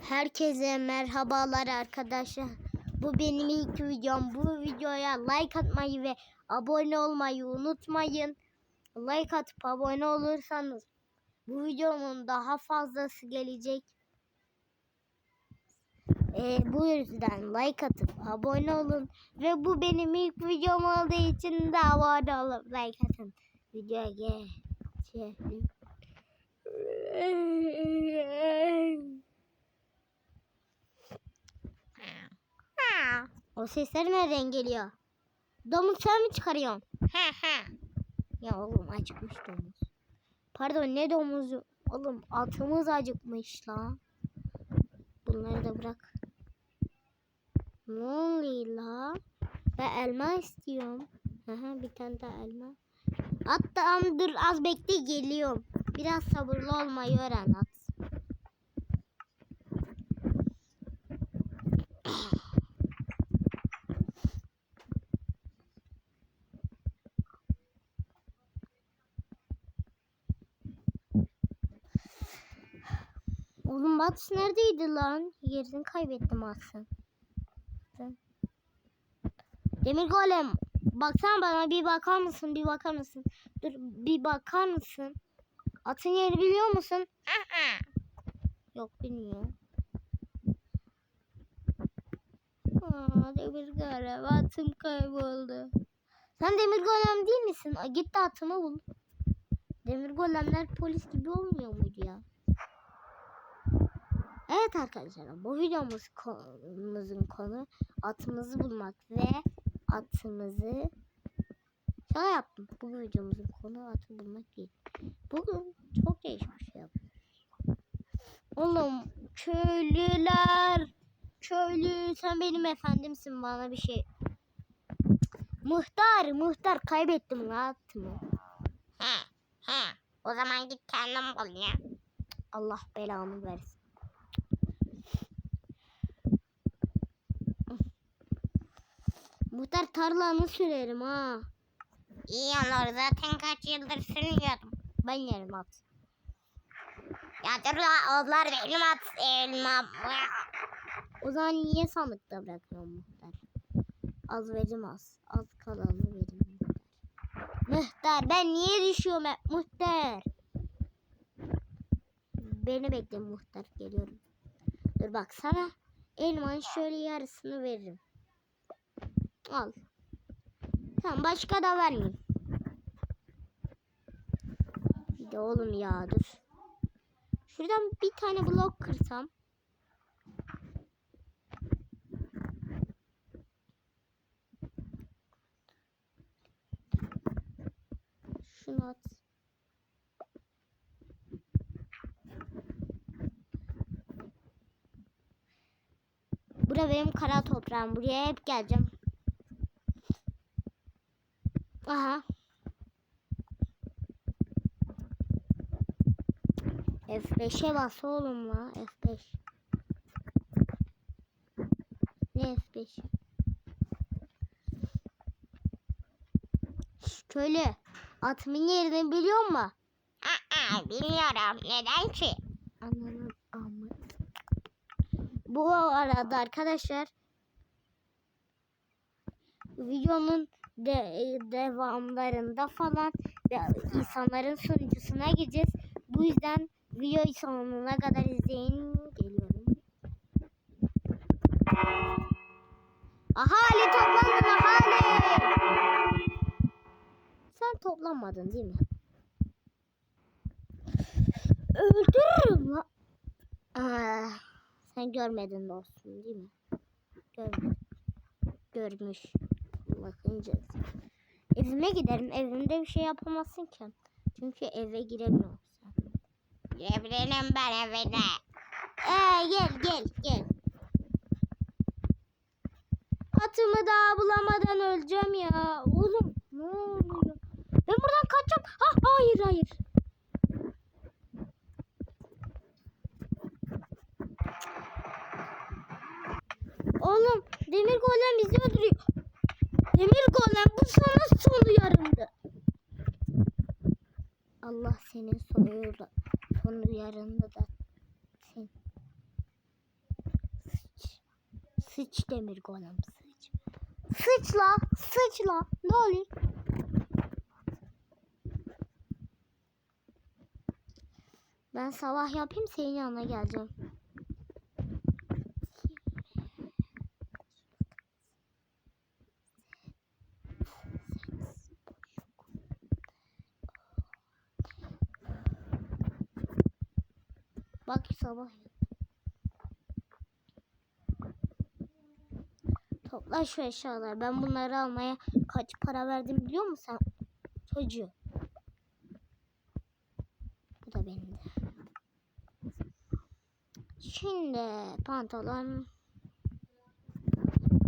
Herkese merhabalar arkadaşlar. Bu benim ilk videom. Bu videoya like atmayı ve abone olmayı unutmayın. Like atıp abone olursanız bu videomun daha fazlası gelecek. Ee, bu yüzden like atıp abone olun. Ve bu benim ilk videom olduğu için de abone olup like atın. Videoya geçelim. O sesler nereden geliyor? Domuz sen mi çıkarıyorsun? ya oğlum acıkmış domuz. Pardon ne domuzu? Oğlum atımız acıkmış la. Bunları da bırak. Ne oluyor la? Ben elma istiyorum. Aha, bir tane daha elma. At tamam dur az bekle geliyorum. Biraz sabırlı olmayı öğren at. Mats neredeydi lan? Yerini kaybettim aslında. Demir golem. Baksana bana bir bakar mısın? Bir bakar mısın? Dur bir bakar mısın? Atın yeri biliyor musun? Yok bilmiyorum. Aa, demir golem atım kayboldu. Sen demir golem değil misin? Git de atımı bul. Demir golemler polis gibi olmuyor muydu ya? Evet arkadaşlar bu videomuz konumuzun konu atımızı bulmak ve atımızı şaka yaptım. Bu videomuzun konu atı bulmak değil. Bugün çok değişik bir şey yaptım. Oğlum köylüler köylü sen benim efendimsin bana bir şey. Muhtar muhtar kaybettim atımı. He, he. O zaman git kendin bul ya. Allah belamı versin. Muhtar tarlanı sürerim ha. İyi olur zaten kaç yıldır sürüyordum. Ben yerim at. Ya dur la onlar benim at elma. O zaman niye sandıkta bırakıyorum muhtar? Az verim az. Az kalanı verim muhtar. Ben niye düşüyorum hep muhtar? Beni bekle muhtar geliyorum. Dur bak sana elmanın şöyle yarısını veririm. Al. Tamam başka da vermeyeyim. Bir de oğlum ya dur. Şuradan bir tane blok kırsam. Şunu at. Bura benim kara toprağım. Buraya hep geleceğim. Aha. F5'e bas oğlum la. F5. Ne F5? Şş, Köylü. Atımın yerini biliyor musun? Aa, bilmiyorum neden ki? Ananın amı. Bu arada arkadaşlar videonun de, devamlarında falan ve insanların sunucusuna gideceğiz. Bu yüzden videoyu sonuna kadar izleyin. Geliyorum. Ahali toplanın ahali. Sen toplanmadın değil mi? Öldürürüm la. Aa, sen görmedin dostum değil mi? Görmedim. Görmüş. Bakınca. Evime giderim. Evimde bir şey yapamazsın ki. Çünkü eve giremiyorsun. Girebilirim ben evine. Ee, gel gel gel. Atımı daha bulamadan öleceğim ya. Oğlum ne oluyor? Ben buradan kaçacağım. Ha, hayır hayır. Oğlum demir golem bizi öldürüyor. Demir golem bu sana son uyarımdı. Allah senin son, uyarı- son uyarında da sen Demir golem sıç. Sıçla sıçla. Ne oluyor? Ben sabah yapayım senin yanına geleceğim. Bak sabah. Topla şu eşyaları. Ben bunları almaya kaç para verdim biliyor musun sen? Çocuğu. Bu da benim de. Şimdi pantolon.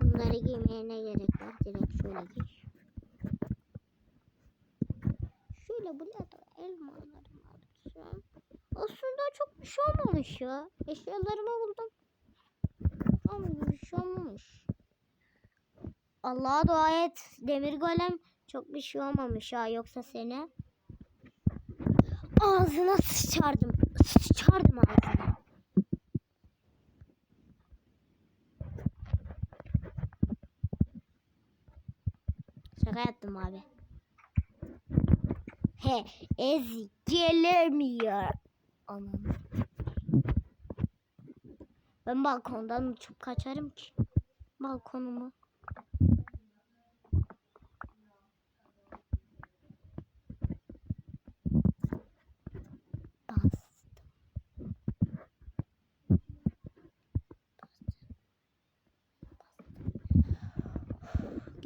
Bunları giymeye ne gerek var? Direkt şöyle giy. Şöyle bu ne de elmalarımı alacağım. Aslında çok bir şey olmamış ya. Eşyalarımı buldum. Ama bir şey olmamış. Allah'a dua et. Demir golem çok bir şey olmamış ha. Yoksa seni ağzına sıçardım. Sıçardım ağzına. Şaka yaptım abi. He, ezik gelemiyor. Anam. Ben balkondan uçup kaçarım ki. Balkonumu.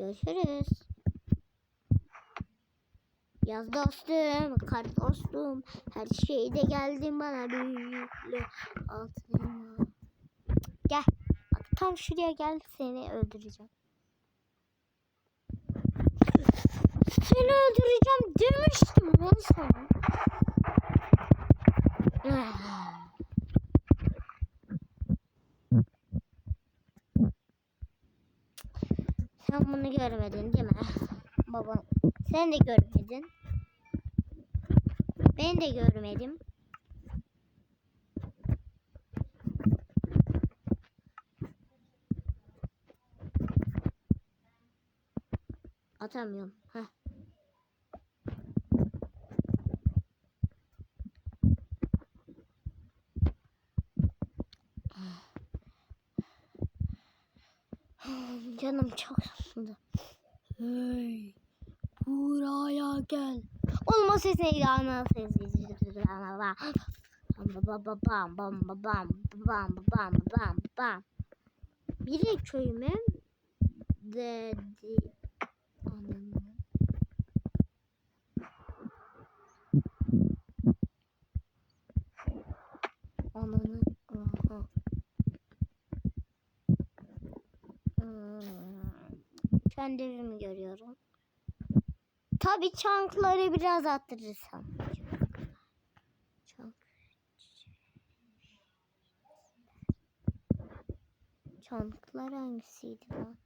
Görüşürüz. Yaz dostum, kar dostum, her şeyde geldin bana büyüklü altın elma. Gel, bak tam şuraya gel seni öldüreceğim. Seni öldüreceğim demiştim lan sana. Sen bunu görmedin değil mi? Baba, sen de görmedin. Ben de görmedim. Atamıyorum. Heh. Canım çok sıkıldı. Hey, buraya gel. Olma sesine ilana sesi. Bam bam bam bam bam bam bam bam bam bam. Biri köyüme dedi. Kendi evimi görüyorum. Tabii çankları biraz attırırsam. Çank. Çanklar hangisiydi lan?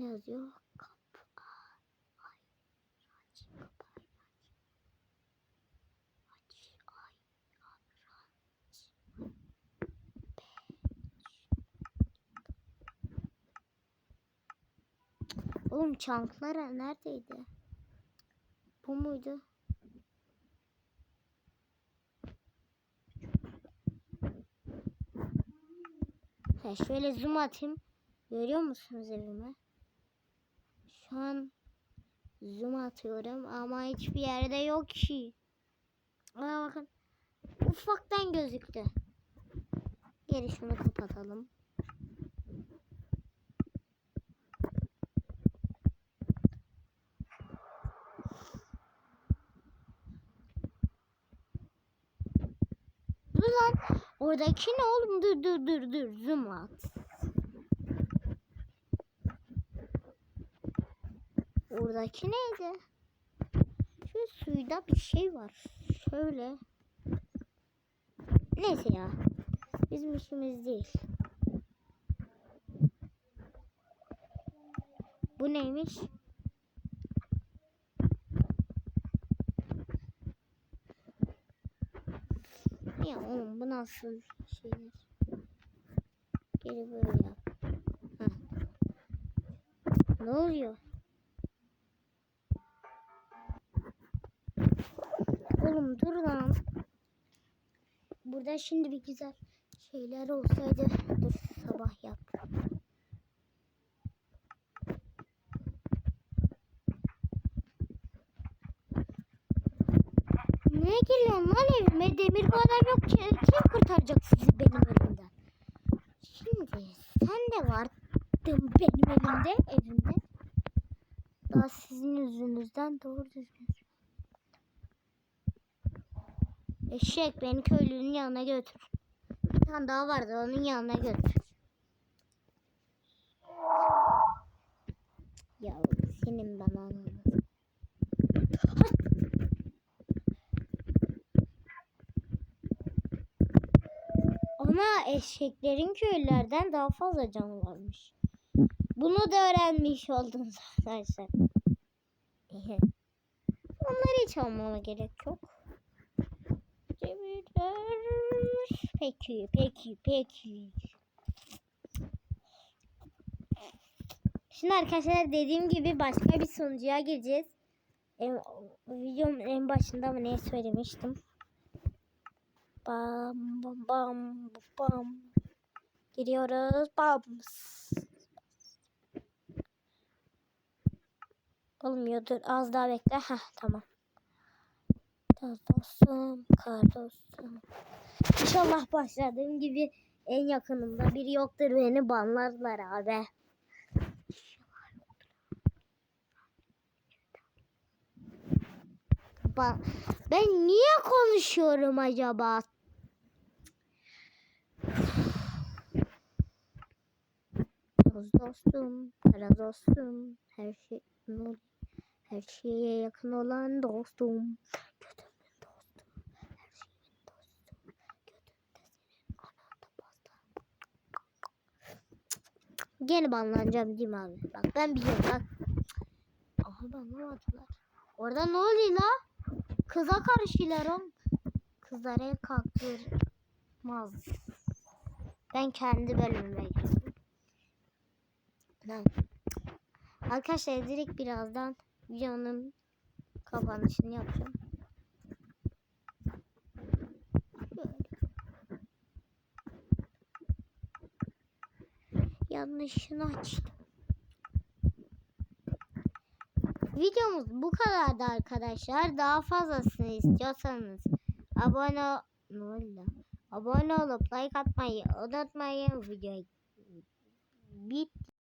Ne yazıyor? Kapı. Ay. Aç. Kapı. Aç. Ay. Aç. Oğlum çanklara neredeydi? Bu muydu? Ha, şöyle zoom atayım. Görüyor musunuz evimi? Şu an zoom atıyorum ama hiçbir yerde yok ki. Aa bakın. Ufaktan gözüktü. Geri şunu kapatalım. Dur lan. Oradaki ne oğlum? Dur dur dur dur. Zoom at. Oradaki neydi? Şu suyda bir şey var. Şöyle. Neyse ya. Bizim işimiz değil. Bu neymiş? Ya oğlum bu nasıl şeyler? Geri böyle yap. Heh. Ne oluyor? Oğlum dur lan. Burada şimdi bir güzel şeyler olsaydı. Dur sabah yap. Ne geliyorsun lan evime? Demir bu adam yok ki. Kim kurtaracak sizi benim elimden? Şimdi sen de vardın benim elimde, evimde. Daha sizin yüzünüzden doğru düzgün. Eşek beni köylünün yanına götür. Bir tane daha vardı onun yanına götür. Ya senin ben anlamadım. Ana eşeklerin köylerden daha fazla canı varmış. Bunu da öğrenmiş oldunuz arkadaşlar. Onları hiç almama gerek yok. Peki, peki, peki. Şimdi arkadaşlar dediğim gibi başka bir sunucuya gireceğiz. En, videomun en başında mı ne söylemiştim? Bam bam bam bam. Giriyoruz. Bam. Olmuyor dur az daha bekle. Heh tamam. Kar dostum. İnşallah başladığım gibi en yakınımda biri yoktur beni banlarlar abi. Ben niye konuşuyorum acaba? Dost dostum, kara dostum, her şey her şeye yakın olan dostum. Götümün dostum, her şeyin dostum. Götümde senin ananda pasta. Gene banlanacağım değil mi abi? Bak ben biliyorum bak. Aha banlamadılar. Orada ne oluyor la? Kıza karışıyorlar oğlum. Kızlara el kalktırmaz. Ben kendi bölümüme girdim. Lan. Arkadaşlar direkt birazdan videonun kapanışını yapacağım. Böyle. Yanlışını açtım. Videomuz bu kadardı arkadaşlar. Daha fazlasını istiyorsanız abone ne oldu? Abone olup like atmayı unutmayın. Video bitti.